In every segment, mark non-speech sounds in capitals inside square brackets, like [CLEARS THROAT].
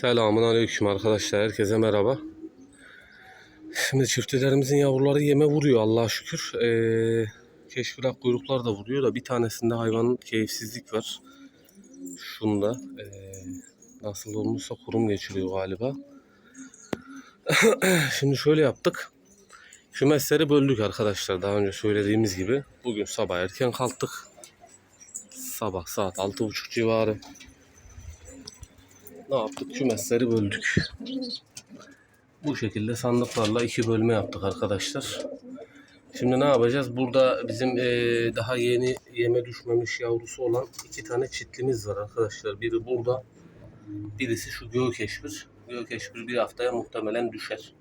Selamun aleyküm arkadaşlar. Herkese merhaba. Şimdi çiftçilerimizin yavruları yeme vuruyor Allah'a şükür. Ee, keşfirak kuyruklar da vuruyor da bir tanesinde hayvanın keyifsizlik var. Şunda ee, nasıl olmuşsa kurum geçiriyor galiba. [COUGHS] Şimdi şöyle yaptık. Kümesleri böldük arkadaşlar daha önce söylediğimiz gibi. Bugün sabah erken kalktık. Sabah saat 6.30 civarı ne yaptık? Kümesleri böldük. Bu şekilde sandıklarla iki bölme yaptık arkadaşlar. Şimdi ne yapacağız? Burada bizim eee, daha yeni yeme düşmemiş yavrusu olan iki tane çitlimiz var arkadaşlar. Biri burada, birisi şu göğkeşbir. Göğkeşbir bir haftaya muhtemelen düşer.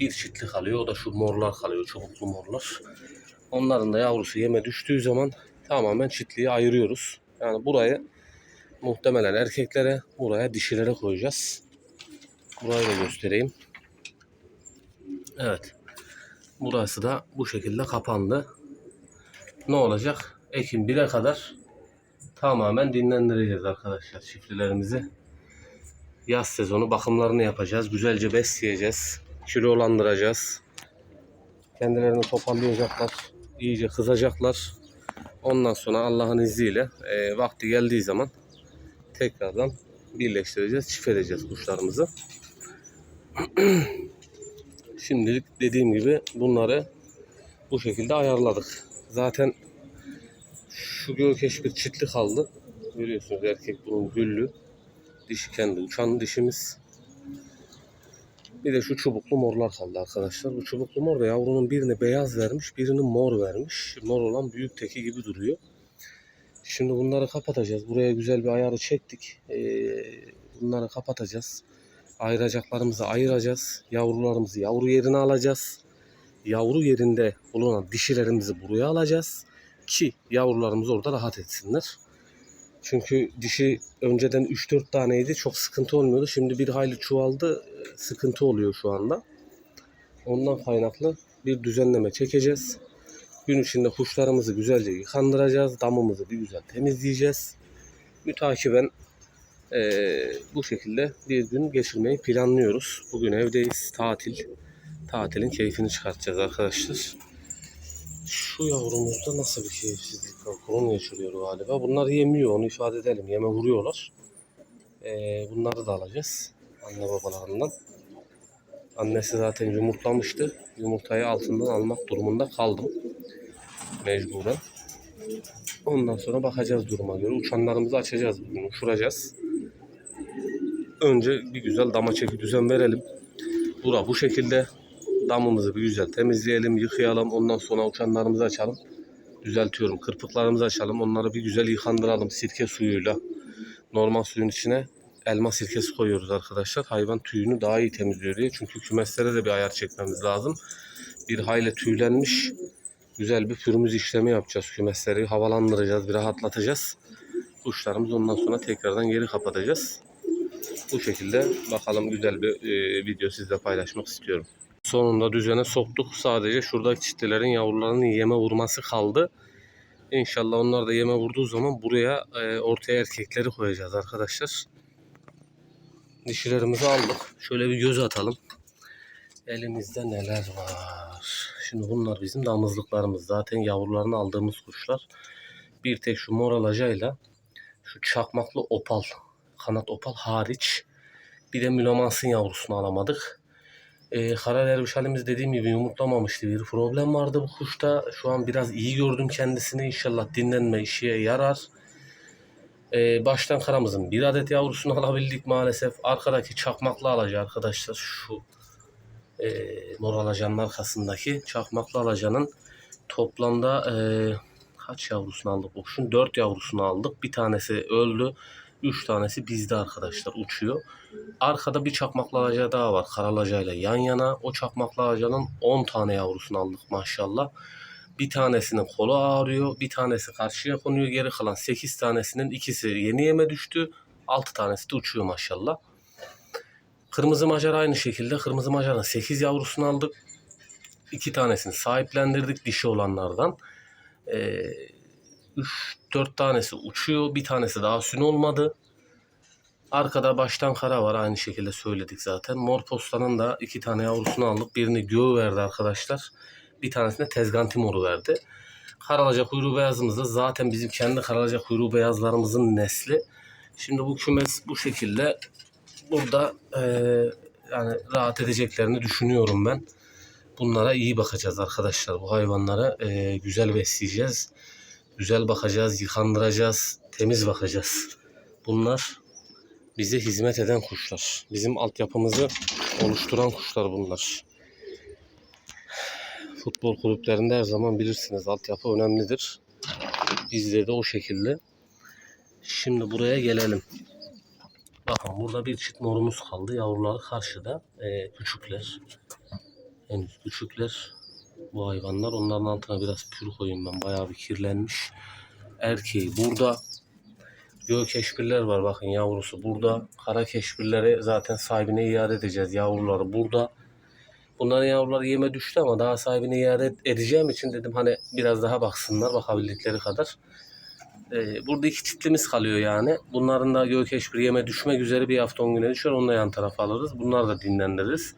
Bir çitli kalıyor, o da şu morlar kalıyor, çubuklu morlar. Onların da yavrusu yeme düştüğü zaman tamamen çitliyi ayırıyoruz. Yani burayı muhtemelen erkeklere, buraya dişilere koyacağız. Burayı da göstereyim. Evet. Burası da bu şekilde kapandı. Ne olacak? Ekim 1'e kadar tamamen dinlendireceğiz arkadaşlar çiftlilerimizi. Yaz sezonu bakımlarını yapacağız. Güzelce besleyeceğiz. Kilolandıracağız. Kendilerini toparlayacaklar. iyice kızacaklar. Ondan sonra Allah'ın izniyle e, vakti geldiği zaman tekrardan birleştireceğiz, çift edeceğiz kuşlarımızı. [CLEARS THROAT] Şimdilik dediğim gibi bunları bu şekilde ayarladık. Zaten şu gökeş bir çitli kaldı. Görüyorsunuz erkek bunun güllü. Dişi kendi uçan dişimiz. Bir de şu çubuklu morlar kaldı arkadaşlar. Bu çubuklu mor da yavrunun birini beyaz vermiş, birini mor vermiş. Mor olan büyük teki gibi duruyor. Şimdi bunları kapatacağız. Buraya güzel bir ayarı çektik. Ee, bunları kapatacağız. Ayıracaklarımızı ayıracağız. Yavrularımızı yavru yerine alacağız. Yavru yerinde bulunan dişilerimizi buraya alacağız. Ki yavrularımız orada rahat etsinler. Çünkü dişi önceden 3-4 taneydi. Çok sıkıntı olmuyordu. Şimdi bir hayli çoğaldı. Sıkıntı oluyor şu anda. Ondan kaynaklı bir düzenleme çekeceğiz. Gün içinde kuşlarımızı güzelce yıkandıracağız. Damımızı bir güzel temizleyeceğiz. Mütakiben eee, bu şekilde bir gün geçirmeyi planlıyoruz. Bugün evdeyiz. Tatil. Tatilin keyfini çıkartacağız arkadaşlar. Şu yavrumuzda nasıl bir keyifsizlik var? Kurum geçiriyor galiba. Bunlar yemiyor onu ifade edelim. Yeme vuruyorlar. Eee, bunları da alacağız. Anne babalarından. Annesi zaten yumurtlamıştı. Yumurtayı altından almak durumunda kaldım. Mecburen. Ondan sonra bakacağız duruma göre. Uçanlarımızı açacağız bugün. Uçuracağız. Önce bir güzel dama çeki düzen verelim. Bura bu şekilde. Damımızı bir güzel temizleyelim, yıkayalım. Ondan sonra uçanlarımızı açalım. Düzeltiyorum. Kırpıklarımızı açalım. Onları bir güzel yıkandıralım sirke suyuyla. Normal suyun içine elma sirkesi koyuyoruz arkadaşlar. Hayvan tüyünü daha iyi temizliyor diye. Çünkü kümeslere de bir ayar çekmemiz lazım. Bir hayli tüylenmiş güzel bir pürmüz işlemi yapacağız. Kümesleri havalandıracağız, bir rahatlatacağız. Kuşlarımız ondan sonra tekrardan geri kapatacağız. Bu şekilde bakalım güzel bir e, video sizle paylaşmak istiyorum. Sonunda düzene soktuk. Sadece şuradaki çiftlerin yavrularının yeme vurması kaldı. İnşallah onlar da yeme vurduğu zaman buraya e, ortaya erkekleri koyacağız arkadaşlar. Dişilerimizi aldık. Şöyle bir göz atalım. Elimizde neler var? Şimdi bunlar bizim damızlıklarımız. Zaten yavrularını aldığımız kuşlar. Bir tek şu mor alacayla şu çakmaklı opal, kanat opal hariç bir de mülomansın yavrusunu alamadık. Ee, kara derviş halimiz dediğim gibi yumurtlamamıştı. Bir problem vardı bu kuşta. Şu an biraz iyi gördüm kendisini. İnşallah dinlenme işe yarar. Ee, baştan karamızın bir adet yavrusunu [LAUGHS] alabildik maalesef. Arkadaki çakmaklı alaca arkadaşlar şu e, mor alacanın arkasındaki çakmaklı alacanın toplamda e, kaç yavrusunu aldık bu kuşun? 4 yavrusunu aldık. Bir tanesi öldü. 3 tanesi bizde arkadaşlar uçuyor. Arkada bir çakmaklı alaca daha var karalacayla yan yana. O çakmaklı alacanın 10 tane yavrusunu aldık maşallah. Bir tanesinin kolu ağrıyor. Bir tanesi karşıya konuyor. Geri kalan 8 tanesinin ikisi yeni yeme düştü. 6 tanesi de uçuyor maşallah. Kırmızı macar aynı şekilde. Kırmızı macarın 8 yavrusunu aldık. 2 tanesini sahiplendirdik dişi olanlardan. Ee, 3-4 tanesi uçuyor. Bir tanesi daha sün olmadı. Arkada baştan kara var aynı şekilde söyledik zaten. Mor postanın da iki tane yavrusunu aldık. Birini göğü verdi arkadaşlar. Bir tanesine tezganti moru verdi. Karalaca kuyruğu beyazımız da zaten bizim kendi karalaca kuyruğu beyazlarımızın nesli. Şimdi bu kümes bu şekilde burada eee, yani rahat edeceklerini düşünüyorum ben. Bunlara iyi bakacağız arkadaşlar. Bu hayvanlara eee, güzel besleyeceğiz. Güzel bakacağız, yıkandıracağız, temiz bakacağız. Bunlar bize hizmet eden kuşlar. Bizim altyapımızı oluşturan kuşlar bunlar. Futbol kulüplerinde her zaman bilirsiniz altyapı önemlidir. Bizde de o şekilde. Şimdi buraya gelelim. Bakın burada bir çift morumuz kaldı. Yavruları karşıda. Ee, küçükler. Henüz küçükler. Bu hayvanlar. Onların altına biraz pür koyayım ben. Bayağı bir kirlenmiş. Erkeği burada. Göğ keşbirler var bakın yavrusu burada. Kara keşbirleri zaten sahibine iade edeceğiz. Yavruları burada. Bunların yavruları yeme düştü ama daha sahibine iade edeceğim için dedim hani biraz daha baksınlar bakabildikleri kadar. Ee, burada iki çiftimiz kalıyor yani. Bunların da göğ keşbir yeme düşmek üzere bir hafta on güne düşer. Onu da yan tarafa alırız. Bunları da dinlendiririz.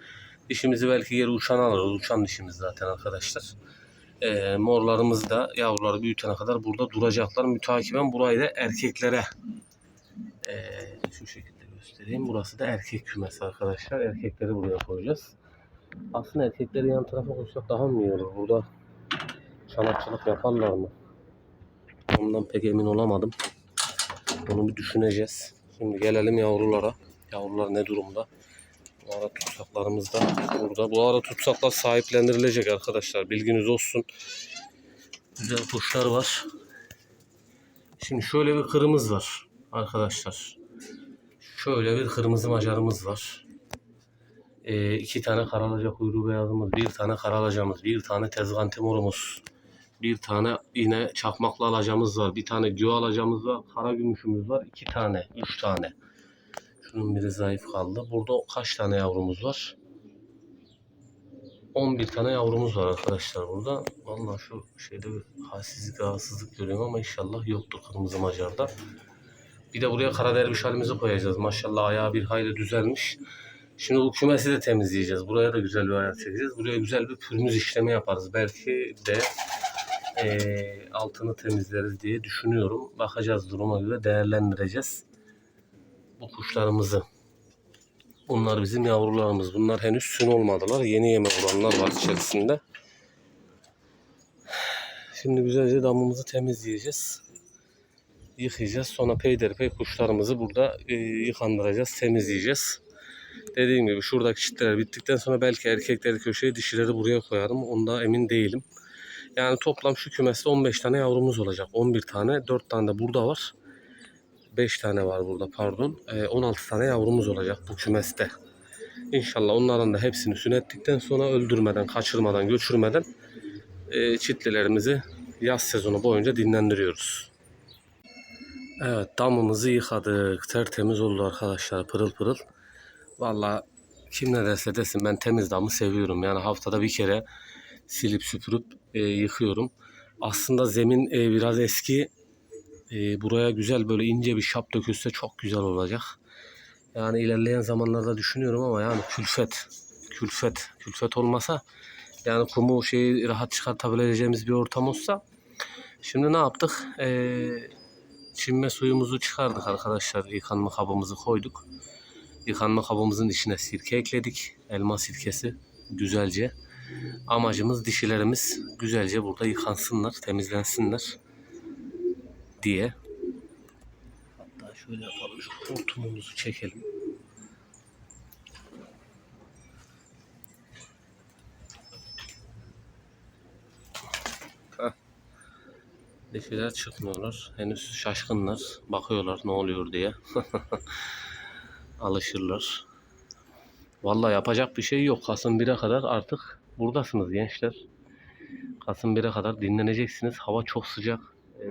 Dişimizi belki geri uçan alırız. Uçan dişimiz zaten arkadaşlar. Ee, morlarımız da yavruları büyütene kadar burada duracaklar. Mütakiben burayı da erkeklere ee, şu şekilde göstereyim. Burası da erkek kümesi arkadaşlar. Erkekleri buraya koyacağız. Aslında erkekleri yan tarafa koysak daha mı iyi olur? Burada çanakçılık yaparlar mı? Ondan pek emin olamadım. Onu bir düşüneceğiz. Şimdi gelelim yavrulara. Yavrular ne durumda? Bu ara tutsaklarımız da burada. Bu ara tutsaklar sahiplendirilecek arkadaşlar. Bilginiz olsun. Güzel kuşlar var. Şimdi şöyle bir kırımız var arkadaşlar. Şöyle bir kırmızı macarımız var. Ee, iki tane karalaca kuyruğu beyazımız, bir tane karalacamız, bir tane tezgan timurumuz, bir tane yine çakmaklı alacamız var, bir tane gö alacamız var, kara gümüşümüz var, iki tane, üç tane. Şunun biri zayıf kaldı. Burada kaç tane yavrumuz var? 11 tane yavrumuz var arkadaşlar burada. Vallahi şu şeyde bir halsizlik, rahatsızlık görüyorum ama inşallah yoktur kırmızı macarda. Bir de buraya kara derviş halimizi koyacağız. Maşallah ayağı bir hayli düzelmiş. Şimdi bu kümesi de temizleyeceğiz. Buraya da güzel bir hayat çekeceğiz. Buraya güzel bir pürmüz işlemi yaparız. Belki de eee, altını temizleriz diye düşünüyorum. Bakacağız duruma göre değerlendireceğiz. Bu kuşlarımızı. Bunlar bizim yavrularımız. Bunlar henüz sün olmadılar. Yeni yeme olanlar var içerisinde. Şimdi güzelce damımızı temizleyeceğiz. Yıkayacağız. Sonra peyderpey kuşlarımızı burada e, yıkandıracağız, temizleyeceğiz. Dediğim gibi şuradaki çitler bittikten sonra belki erkekleri köşeye dişileri buraya koyarım. Onda emin değilim. Yani toplam şu kümeste 15 tane yavrumuz olacak. 11 tane, 4 tane de burada var. 5 tane var burada pardon. Ee, 16 tane yavrumuz olacak bu kümeste. İnşallah onların da hepsini sünnettikten sonra öldürmeden, kaçırmadan, göçürmeden e, çitlilerimizi yaz sezonu boyunca dinlendiriyoruz. Evet damımızı yıkadık. Tertemiz oldu arkadaşlar pırıl pırıl. Valla kim ne derse desin ben temiz damı seviyorum. Yani haftada bir kere silip süpürüp e, yıkıyorum. Aslında zemin e, biraz eski. E, buraya güzel böyle ince bir şap dökülse çok güzel olacak. Yani ilerleyen zamanlarda düşünüyorum ama yani külfet, külfet, külfet olmasa yani kumu şeyi rahat çıkartabileceğimiz bir ortam olsa. Şimdi ne yaptık? E, çinme suyumuzu çıkardık arkadaşlar. Yıkanma kabımızı koyduk. Yıkanma kabımızın içine sirke ekledik. Elma sirkesi güzelce. Amacımız dişilerimiz güzelce burada yıkansınlar, temizlensinler diye. Hatta şöyle yapalım. Şu hortumumuzu çekelim. Dişiler çıkmıyorlar. Henüz şaşkınlar. Bakıyorlar ne oluyor diye. [LAUGHS] Alışırlar. Vallahi yapacak bir şey yok. Kasım 1'e kadar artık buradasınız gençler. Kasım 1'e kadar dinleneceksiniz. Hava çok sıcak.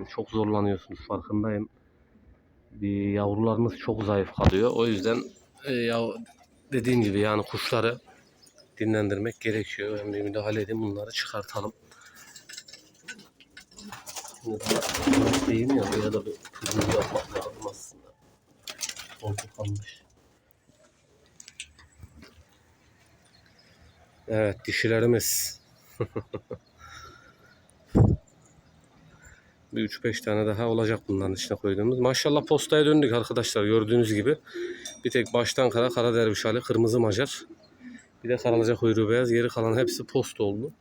Çok zorlanıyorsunuz farkındayım. Bir yavrularınız çok zayıf kalıyor. O yüzden e, ya dediğim gibi yani kuşları dinlendirmek gerekiyor. Ben bir müdahale edeyim bunları çıkartalım. Şimdi daha değil ya da bir yapmak lazım aslında. Koltuk kalmış. Evet dişilerimiz. [LAUGHS] Bir 3-5 tane daha olacak bunların içine koyduğumuz. Maşallah postaya döndük arkadaşlar gördüğünüz gibi. Bir tek baştan kara, kara derviş hali, kırmızı macar. Bir de karalıca kuyruğu beyaz. Geri kalan hepsi post oldu.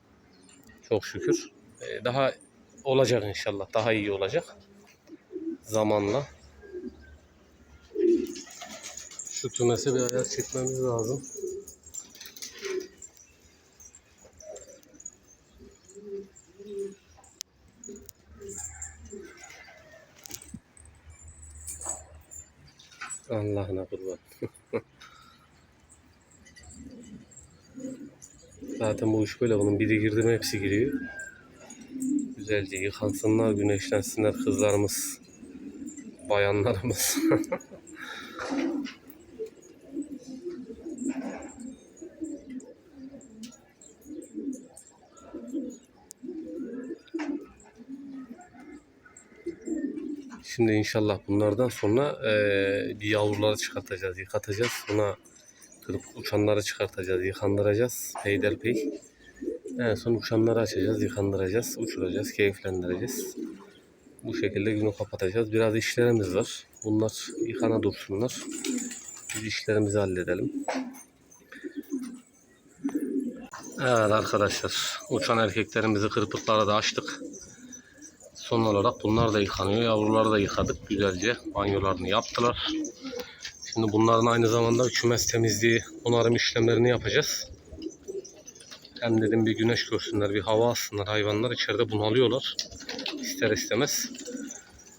Çok şükür. Ee, Daha olacak inşallah. Daha iyi olacak. Zamanla. Şu kümese bir ayar çekmemiz lazım. Allah'ına kurban. [LAUGHS] Zaten bu iş böyle. Bunun biri girdi mi hepsi giriyor. Güzelce yıkansınlar, güneşlensinler kızlarımız, bayanlarımız. [LAUGHS] Şimdi inşallah bunlardan sonra eee bir yavruları çıkartacağız, yıkatacağız. Sonra kırıp uçanları çıkartacağız, yıkandıracağız peyderpey. En son uçanları açacağız, yıkandıracağız, uçuracağız, keyiflendireceğiz. Bu şekilde günü kapatacağız. Biraz işlerimiz var. Bunlar yıkana dursunlar. Biz işlerimizi halledelim. Evet arkadaşlar, uçan erkeklerimizi kırpıklara da açtık. Son olarak bunlar da yıkanıyor. Yavruları da yıkadık güzelce. Banyolarını yaptılar. Şimdi bunların aynı zamanda kümes temizliği, onarım işlemlerini yapacağız. Hem dedim bir güneş görsünler, bir hava alsınlar. Hayvanlar içeride bunalıyorlar. İster istemez.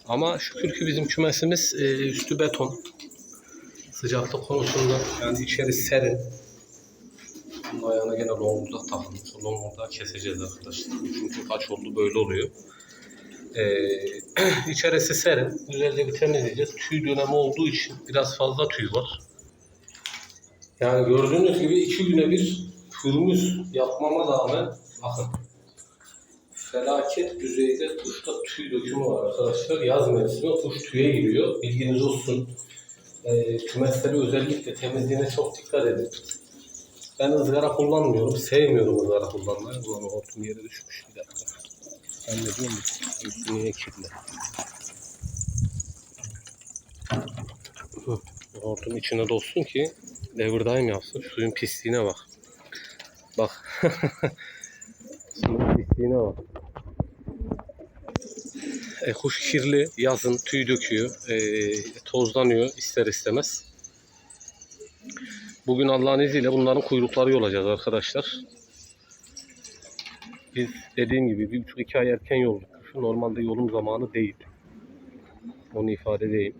Ama şükür ki bizim kümesimiz e, üstü beton. Sıcaklık konusunda yani içeri serin. Bunun ayağına gene longurdak takılmış. O longurdağı keseceğiz arkadaşlar. Çünkü kaç oldu böyle oluyor. Ee, [CLEARS THROAT] içerisi serin. Güzelce bir temizleyeceğiz. Tüy dönemi olduğu için biraz fazla tüy var. Yani gördüğünüz gibi iki güne bir pürmüz yapmama rağmen bakın felaket düzeyde kuşta tüy dökümü var arkadaşlar. Yaz mevsimi kuş tüye giriyor. Bilginiz olsun. Ee, kümesleri özellikle temizliğine çok dikkat edin. Ben ızgara kullanmıyorum. Sevmiyorum ızgara kullanmayı. Ulan hortum yere düşmüş. Bir dakika. Ben de diyorum ki üstü niye kirli? Hortum içine dolsun ki devirdaim yapsın. Suyun pisliğine bak. Bak. [LAUGHS] Suyun pisliğine bak. E, kuş kirli, yazın tüy döküyor, e, tozlanıyor ister istemez. Bugün Allah'ın izniyle bunların kuyrukları yolacağız arkadaşlar. Biz dediğim gibi bir buçuk iki ay erken yolduk. Şu normalde yolum zamanı değil. Onu ifade edeyim.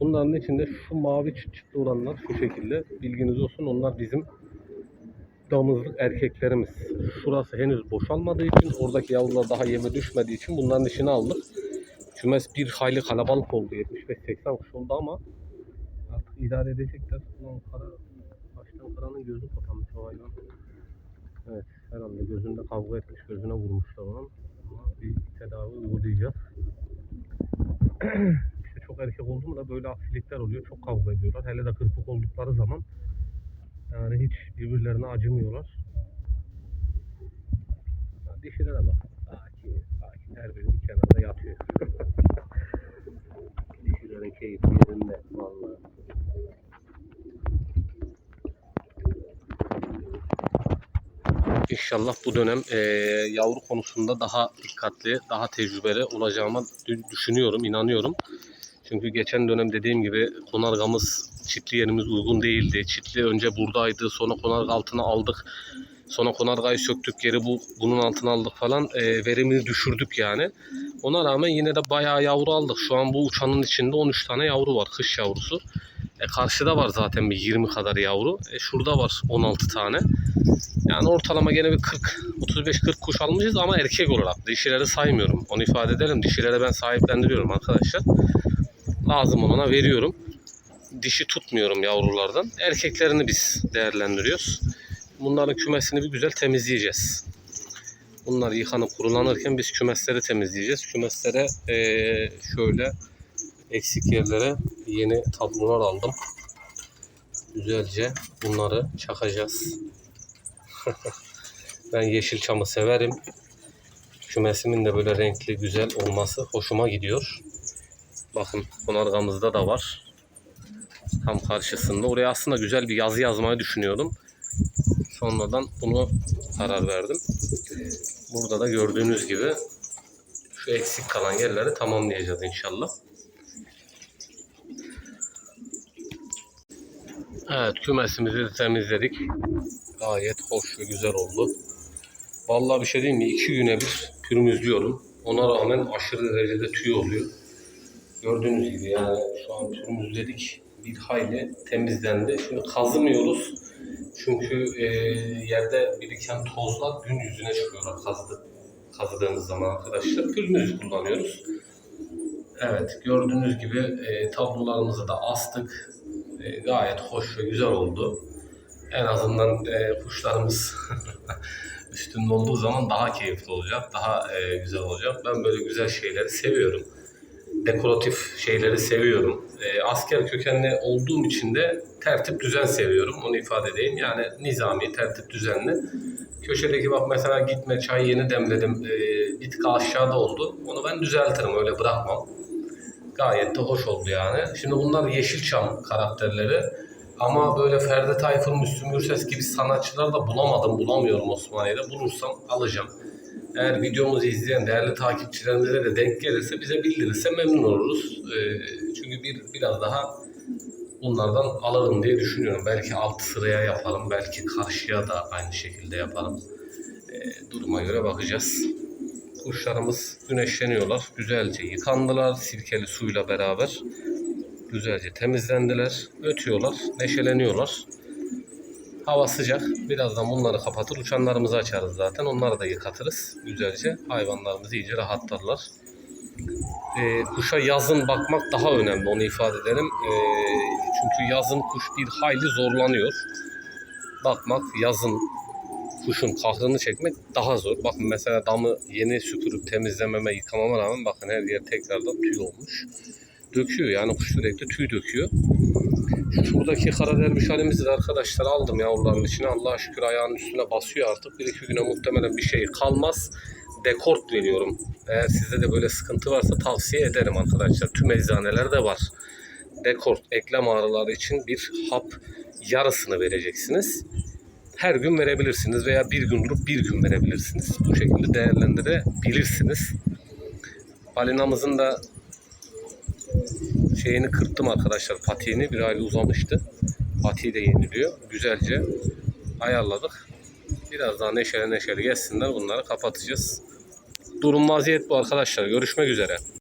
Bunların içinde şu mavi çıt çıtlı olanlar şu şekilde. Bilginiz olsun onlar bizim damızlık erkeklerimiz. Şurası henüz boşalmadığı için oradaki yavrular daha yeme düşmediği için bunların içine aldık. Kümes bir hayli kalabalık oldu. 75-80 kuş oldu ama artık idare edecekler. Ulan kara, baştan karanın gözü kapanmış o hayvan. Evet herhalde gözünde kavga etmiş. Gözüne vurmuşlar onun. Ama bir tedavi uygulayacağız. [CLEARS THROAT] işte çok erkek oldu mu da böyle aksilikler oluyor. Çok kavga ediyorlar. Hele de kırpık oldukları zaman yani hiç birbirlerine acımıyorlar. Dişilere bak. Sakin. Her biri bir kenarda yatıyor. [LAUGHS] Dişilerin keyfi yerinde vallahi. İnşallah bu dönem eee, yavru konusunda daha dikkatli, daha tecrübeli olacağıma dü- düşünüyorum, inanıyorum. Çünkü geçen dönem dediğim gibi konargamız, çitli yerimiz uygun değildi. Çitli önce buradaydı, sonra konarga altına aldık. Sonra konargayı söktük, geri bu bunun altına aldık falan. Eee, verimini düşürdük yani. Ona rağmen yine de bayağı yavru aldık. Şu an bu uçanın içinde 13 tane yavru var, kış yavrusu. E karşıda var zaten bir 20 kadar yavru. E şurada var 16 tane. Yani ortalama gene bir 40, 35-40 kuş almışız ama erkek olarak. Dişileri saymıyorum. Onu ifade edelim. Dişilere ben sahiplendiriyorum arkadaşlar. Lazım olana veriyorum. dişi tutmuyorum yavrulardan. Erkeklerini biz değerlendiriyoruz. Bunların kümesini bir güzel temizleyeceğiz. Bunlar yıkanıp kurulanırken biz kümesleri temizleyeceğiz. Kümeslere eee, şöyle eksik yerlere yeni tablolar aldım. Güzelce bunları çakacağız. [LAUGHS] ben Yeşilçam'ı severim. Kümesimin de böyle renkli güzel olması hoşuma gidiyor. Bakın konargamızda da var. Tam karşısında. Oraya aslında güzel bir yazı yazmayı düşünüyordum. Sonradan bunu karar verdim. Burada da gördüğünüz gibi şu eksik kalan yerleri tamamlayacağız inşallah. Evet kümesimizi temizledik. Gayet hoş ve güzel oldu. Vallahi bir şey diyeyim mi? İki güne bir pürmüzlüyorum. Ona rağmen aşırı derecede tüy oluyor. Gördüğünüz gibi yani şu an pürmüzledik. Bir hayli temizlendi. Şimdi kazımıyoruz. Çünkü e, yerde biriken tozlar gün yüzüne çıkıyorlar kazdı, kazıdığımız zaman arkadaşlar. Pürmüz kullanıyoruz. Evet gördüğünüz gibi e, tablolarımızı da astık. E, gayet hoş ve güzel oldu. En azından e, kuşlarımız [LAUGHS] üstünde olduğu zaman daha keyifli olacak, daha e, güzel olacak. Ben böyle güzel şeyleri seviyorum. Dekoratif şeyleri seviyorum. E, asker kökenli olduğum için de tertip düzen seviyorum. Onu ifade edeyim. Yani nizami, tertip düzenli. Köşedeki bak mesela gitme çay yeni demledim. E, bir tık aşağıda oldu. Onu ben düzeltirim öyle bırakmam. Gayet de hoş oldu yani. Şimdi bunlar Yeşilçam karakterleri. Ama böyle Ferdi Tayfur, Müslüm Gürses gibi sanatçılar da bulamadım, bulamıyorum Osmaniye'de. Bulursam alacağım. Eğer videomuzu izleyen değerli takipçilerimize de denk gelirse bize bildirirse memnun oluruz. Ee, çünkü bir biraz daha bunlardan alırım diye düşünüyorum. Belki alt sıraya yaparım, belki karşıya da aynı şekilde yaparım. Ee, duruma göre bakacağız. Kuşlarımız güneşleniyorlar. Güzelce yıkandılar sirkeli suyla beraber. Güzelce temizlendiler. Ötüyorlar, neşeleniyorlar. Hava sıcak. Birazdan bunları kapatır. Uçanlarımızı açarız zaten. Onları da yıkatırız. Güzelce hayvanlarımız iyice rahatlarlar. Ee, kuşa yazın bakmak daha önemli. Onu ifade edelim. Ee, çünkü yazın kuş bir hayli zorlanıyor. Bakmak yazın kuşun kahrını çekmek daha zor. Bakın mesela damı yeni süpürüp temizlememe, yıkamama rağmen bakın her yer tekrardan tüy olmuş. Döküyor yani kuş sürekli tüy döküyor. Şuradaki kara derviş halimizi de arkadaşlar aldım yavruların içine. Allah'a şükür ayağının üstüne basıyor artık. Bir iki güne muhtemelen bir şey kalmaz. Dekort veriyorum. Eğer sizde de böyle sıkıntı varsa tavsiye ederim arkadaşlar. Tüm eczanelerde var. Dekort eklem ağrıları için bir hap yarısını vereceksiniz her gün verebilirsiniz veya bir gün durup bir gün verebilirsiniz. Bu şekilde değerlendirebilirsiniz. Balinamızın da şeyini kırptım arkadaşlar patiğini bir aylık uzamıştı. Patiği de yeniliyor. Güzelce ayarladık. Biraz daha neşeli neşeli geçsinler bunları kapatacağız. Durum vaziyet bu arkadaşlar. Görüşmek üzere.